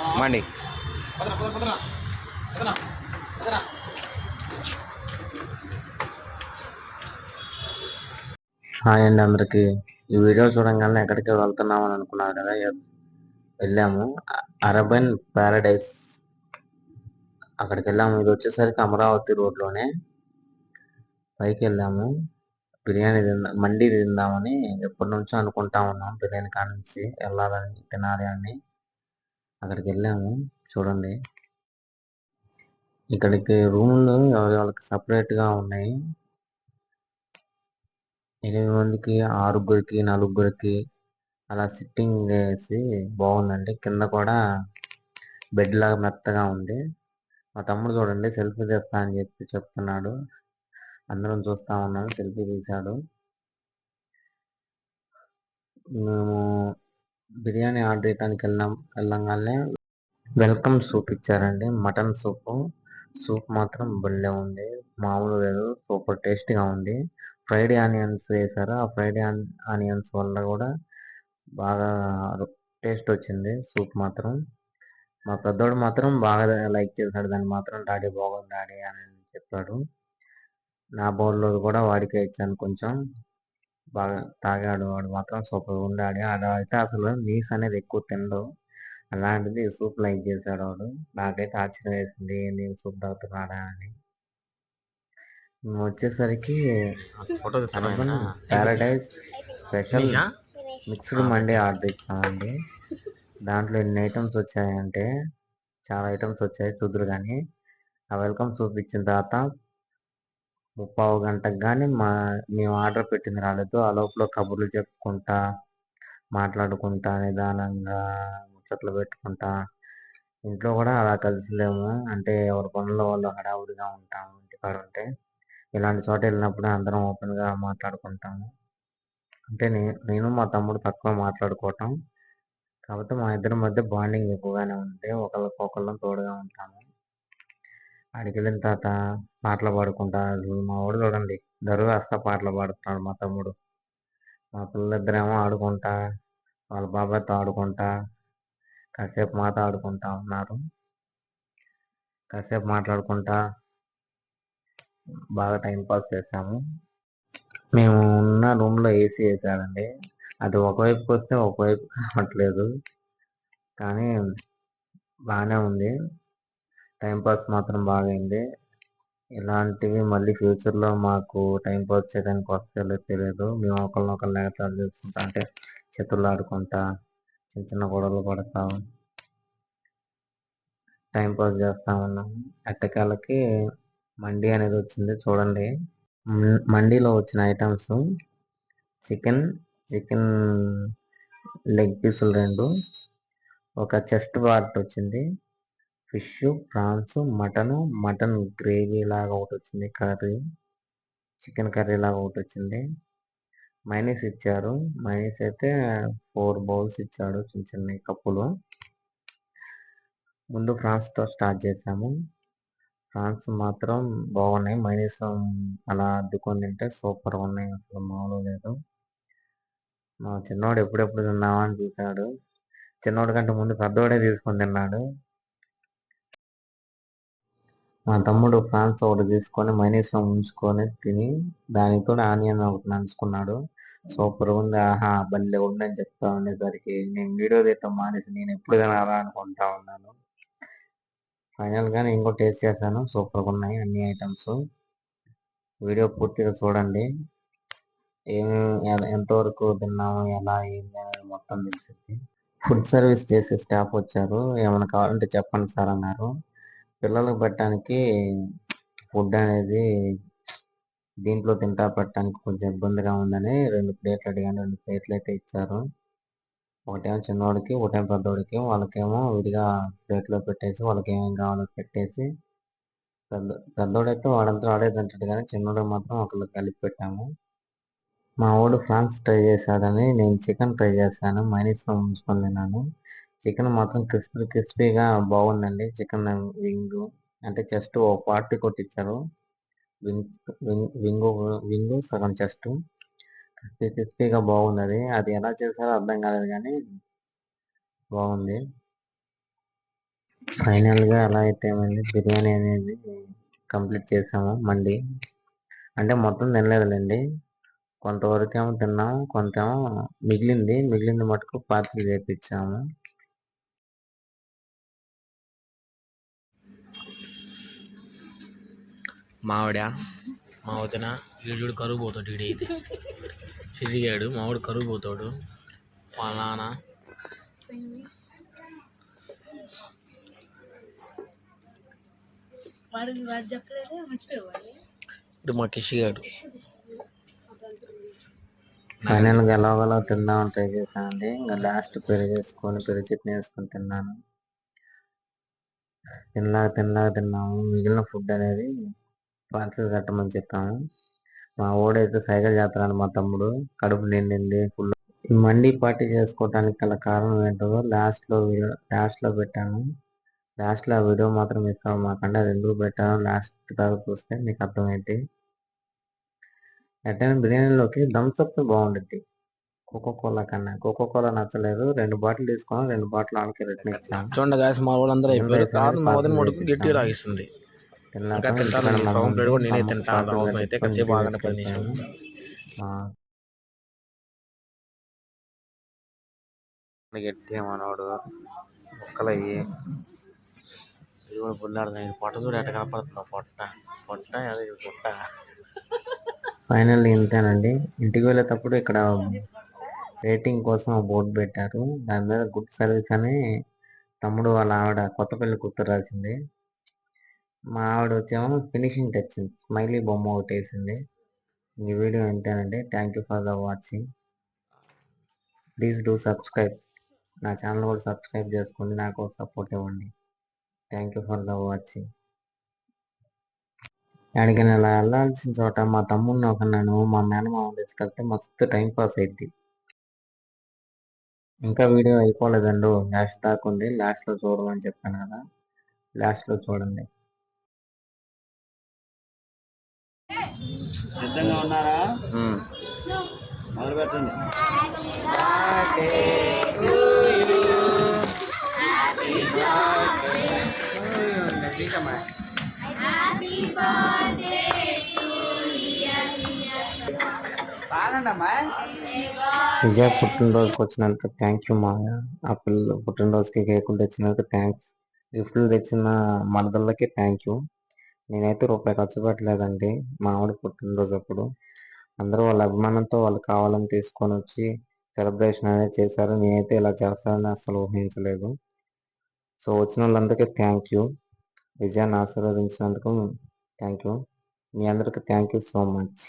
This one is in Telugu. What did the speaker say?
మండి. హాయ్ అండి అందరికి. ఈ వీడియో చూడంగానే ఎక్కడికి వెళ్తున్నాం అని అనుకున్నారు కదా వెళ్ళాము. Urban Paradise. అక్కడికి వెళ్ళాము. ఇది వచ్చేసరికి అమరావతి రోడ్లోనే. పైకి వెళ్ళాము. బిర్యానీ తిందా మండి తిందామని ఎప్పటి నుంచో అనుకుంటా ఉన్నాం. బిర్యానీ కాడ నుంచి వెళ్ళాలని తినాలి అని. అక్కడికి వెళ్ళాము చూడండి. ఇక్కడికి రూములు వాళ్ళకి సపరేట్గా గా ఉన్నాయి. ఎనిమిది మందికి ఆరుగురికి నలుగురికి అలా సిట్టింగ్ వేసి బాగుందండి. కింద కూడా బెడ్ లాగా మెత్తగా ఉంది. మా తమ్ముడు చూడండి సెల్ఫీ తీస్తా అని చెప్పి చెప్తున్నాడు. అందరం చూస్తా ఉన్నాం సెల్ఫీ తీశాడు. మేము బిర్యానీ ఆర్డర్ చేయడానికి వెళ్ళాం వెళ్ళంగానే వెల్కమ్ సూప్ ఇచ్చారండి. Mutton soup. సూప్ మాత్రం భలే ఉంది. మామూలు లేదు సూపర్ టేస్టీగా ఉంది. ఫ్రైడ్ ఆనియన్స్ వేశారు ఆ ఫ్రైడ్ ఆనియన్స్ వల్ల కూడా బాగా టేస్ట్ వచ్చింది సూప్ మాత్రం. మా పెద్దోడు మాత్రం బాగా లైక్ చేశాడు. దాన్ని మాత్రం డాడీ బాగుంది డాడీ అని చెప్పాడు. నా బౌల్లో కూడా వాడికే ఇచ్చాను కొంచెం. బాగా తాగాడు. వాడు మాత్రం సూపర్ ఉంది డాడీ ఆడ అయితే అసలు నీస్ అనేది ఎక్కువ తినడు. అలాంటిది సూప్ లైక్ చేశాడు వాడు. నాకైతే ఆశ్చర్యం వేసింది. నేను సూప్ తాగుతున్నాడా? అని. వచ్చేసరికి Paradise special mixed mandi order ఇచ్చామండి. దాంట్లో ఎన్ని ఐటమ్స్ వచ్చాయంటే చాలా ఐటమ్స్ వచ్చాయి. చూద్దరు కానీ ఆ వెల్కమ్ సూప్ ఇచ్చిన తర్వాత ముప్పావు గంటకు కానీ మా మేము ఆర్డర్ పెట్టింది రాలేదు ఆ లోపల కబుర్లు చెప్పుకుంటా మాట్లాడుకుంటా నిదానంగా ముచ్చట్లు పెట్టుకుంటా. ఇంట్లో కూడా అలా కలిసిలేము. అంటే ఎవరి పనుల వాళ్ళు హడావుడిగా ఉంటాము ఇంటికాడ ఉంటే ఇలాంటి చోట వెళ్ళినప్పుడు అందరం ఓపెన్గా మాట్లాడుకుంటాము. అంటే నేను నేను మా తమ్ముడు తక్కువ మాట్లాడుకోవటం. కాకపోతే మా ఇద్దరి మధ్య బాండింగ్ ఎక్కువగానే ఉంది ఒకళ్ళకొకళ్ళం తోడుగా ఉంటాము. ఆడికి వెళ్ళిన తర్వాత పాటలు పాడుకుంటా మా వాడు చూడండి దరువు వస్తా పాటలు పాడుతున్నాడు మా తమ్ముడు. మా పిల్లలిద్దరేమో ఆడుకుంటా వాళ్ళ బాబాయ్తో ఆడుకుంటా కాసేపు మాతో ఆడుకుంటా ఉన్నారు. కాసేపు మాట్లాడుకుంటా బాగా టైం పాస్ చేసాము మేము ఉన్న రూమ్లో ఏసీ వేసాడండి. అది ఒకవైపుకి వస్తే ఒకవైపు కావట్లేదు. కానీ బాగానే ఉంది. టైం పాస్ మాత్రం బాగైంది ఇలాంటివి మళ్ళీ ఫ్యూచర్లో మాకు టైం పాస్ చేయడానికి వస్తాయో తెలియదు. మేము ఒకరినొకరు ఎగతాళి చేసుకుంటా అంటే చేతులు ఆడుకుంటా చిన్న చిన్న గొడవలు పడతా టైం పాస్ చేస్తా ఉన్నాం. ఎట్టకాలకి మండి అనేది వచ్చింది చూడండి. మ- మండీలో వచ్చిన ఐటమ్స్ చికెన్ చికెన్ లెగ్ పీసులు రెండు ఒక చెస్ట్ పార్ట్ వచ్చింది. Fish prawns mutton mutton gravy లాగా ఒకటి వచ్చింది కర్రీ చికెన్ కర్రీ లాగా ఒకటి వచ్చింది. మైనీస్ ఇచ్చారు. మైనీస్ అయితే ఫోర్ బౌల్స్ ఇచ్చాడు చిన్న చిన్న కప్పులు. ముందు ఫ్రాన్స్తో స్టార్ట్ చేసాము. ఫ్రాన్స్ మాత్రం బాగున్నాయి. మైనీస్ అలా అద్దుకొని తింటే సూపర్ ఉన్నాయి. అసలు మామూలు లేదు. మా చిన్నోడు ఎప్పుడెప్పుడు తిన్నామని చూశాడు. చిన్నవాడి కంటే ముందు పెద్దోడే తీసుకొని తిన్నాడు. మా తమ్ముడు ఫ్రాన్స్ ఒకటి తీసుకొని మైనీస్ ఉంచుకొని తిని దానితో ఆనియన్ ఒకటి నంచుకున్నాడు. సూపర్ ఉంది. ఆహా భలే ఉందని చెప్తా ఉండేసరికి నేను వీడియో తీయటం మానేసి నేను ఎప్పుడు తినాలా అనుకుంటా ఉన్నాను. ఫైనల్ గానే నేను కూడా టేస్ట్ చేశాను. సూపర్గా ఉన్నాయి అన్ని ఐటమ్స్ వీడియో పూర్తిగా చూడండి. ఏమి ఎంతవరకు తిన్నాము ఎలా ఏంటి అనేది మొత్తం తెలిసింది. ఫుడ్ సర్వీస్ చేసే స్టాఫ్ వచ్చారు. ఏమైనా కావాలంటే చెప్పండి సార్ అన్నారు. పిల్లలకు పెట్టడానికి ఫుడ్ అనేది దీంట్లో తింటా పెట్టడానికి కొంచెం ఇబ్బందిగా ఉందని రెండు ప్లేట్లు అడిగాను. రెండు ప్లేట్లు అయితే ఇచ్చారు. ఒకటేమో చిన్నవాడికి ఒకటేమో పెద్దవాడికి వాళ్ళకేమో విడిగా ప్లేట్లో పెట్టేసి వాళ్ళకి ఏమేమి కావాలో పెట్టేసి పెద్ద పెద్దోడైతే వాడంతా వాడే తింటాడు కానీ చిన్నోడు మాత్రం ఒకళ్ళు కలిపి పెట్టాము. మా వాడు ఫ్రాన్స్ ట్రై చేశాడని నేను చికెన్ ట్రై చేశాను. మైనీస్లో ఉంచుకొని తిన్నాను. చికెన్ మాత్రం క్రిస్పీ క్రిస్పీగా బాగుందండి. చికెన్ వింగ్ అంటే జస్ట్ ఓ పార్టీ కొట్టించారు వింగ్ వింగ్ వింగ్ వింగ్ సగం చెస్ట్ క్రిస్పీ క్రిస్పీగా బాగున్నది అది ఎలా చేశారో అర్థం కాలేదు కానీ బాగుంది. ఫైనల్గా ఎలా అయితే ఏమైంది బిర్యానీ అనేది కంప్లీట్ చేసాము మండి. అంటే మొత్తం తినలేదులేండి. కొంతవరకు ఏమో తిన్నాము కొంత ఏమో మిగిలింది. మిగిలింది మటుకు పార్సల్ చేపించాము మావిడ మా వదిన వీడు కరువు పోతాడు వీడైతే చిరిగాడు మావిడు కరువు పోతాడు. వాళ్ళ నాన్న ఇప్పుడు మా కిషిగాడు. ఫైనల్గా ఎలాగోలా తిందాం ట్రై చేశానండి. ఇంకా లాస్ట్ పెరుగు వేసుకొని పెరుగు చట్నీ వేసుకొని తిన్నాను. తిన్నాక తిన్నాక తిన్నాము. మిగిలిన ఫుడ్ అనేది పార్సల్ కట్టమని చెప్పాము. మా ఓడైతే సైకిల్ చేస్తున్నాడు మా తమ్ముడు. కడుపు నిండింది ఫుల్ మండీ పార్టీ చేసుకోవడానికి గల కారణం ఏంటో లాస్ట్లో వీడియో లాస్ట్లో పెట్టాను లాస్ట్లో ఆ వీడియో మాత్రం మిస్ అవ్వమాకండి అది ఎందుకు పెట్టాను లాస్ట్ దాకా చూస్తే మీకు అర్థమైంది ఎట్టైనా బిర్యానీలోకి థమ్స్ అప్ బాగుంటుంది కోకో కోలా కన్నా. కోకో కోలా నచ్చలేదు. రెండు బాటిల్ తీసుకొని రెండు బాటిల్ ఆడికి రిటర్న్ ఇచ్చాను చూడండి గాయస్ మా వాళ్ళందరూ అయిపోయారు. కారణం మా వదిన మడుకు గట్టి రాగిస్తుంది. ఇంకా తింటాను సగం ప్లేట్ కూడా నేనే అవసరం అయితే కాసేపు ఆగండి పది నిమిషాలు గట్టి మనోడు మొక్కలయ్యి. పొట్ట చూడు ఎట్ట కనపడుతుందో పొట్ట. పొట్ట అదే పొట్ట. ఫైనల్ ఇంతేనండి. ఇంటికి వెళ్ళేటప్పుడు ఇక్కడ రేటింగ్ కోసం బోర్డు పెట్టారు. దాని మీద గుడ్ సర్వీస్ అని తమ్ముడు వాళ్ళ ఆవిడ కొత్తపల్లి కూతురు రాసింది. మా ఆవిడ వచ్చేమో ఫినిషింగ్ టచ్ స్మైలీ బొమ్మ ఒకటి వేసింది ఈ వీడియో ఇంతేనండి thank you for the watching please do subscribe నా ఛానల్ కూడా సబ్స్క్రైబ్ చేసుకోండి నాకు సపోర్ట్ ఇవ్వండి. Thank you for the watching ఎక్కడికైనా ఇలా వెళ్ళాల్సిన చోట మా తమ్ముడిని ఒక నన్ను మా మేనమామ తీసుకెళ్తే మస్తు టైం పాస్ అయింది ఇంకా వీడియో అయిపోలేదండి. లాస్ట్ దాకా ఉంది. లాస్ట్లో చూడమని చెప్పాను కదా. లాస్ట్లో చూడండి. సిద్ధంగా ఉన్నారా? మొదలు పెట్టండి విజయ పుట్టినరోజుకి వచ్చినందుకు థ్యాంక్ యూ మా ఆ పిల్లలు పుట్టినరోజుకి కేకులు తెచ్చినందుకు థ్యాంక్స్ గిఫ్ట్లు తెచ్చిన మరదళ్ళకి థ్యాంక్ యూ నేనైతే రూపాయి ఖర్చు పెట్టలేదండి. మా ఆవిడ పుట్టినరోజు అప్పుడు అందరూ వాళ్ళ అభిమానంతో వాళ్ళు కావాలని తీసుకొని వచ్చి సెలబ్రేషన్ అనేది చేశారు. నేనైతే ఇలా చేస్తానని అసలు ఊహించలేదు. సో వచ్చిన వాళ్ళందరికీ థ్యాంక్ యూ విజయాన్ని ఆశీర్వదించినందుకు థ్యాంక్ యూ మీ అందరికీ థ్యాంక్ యూ సో మచ్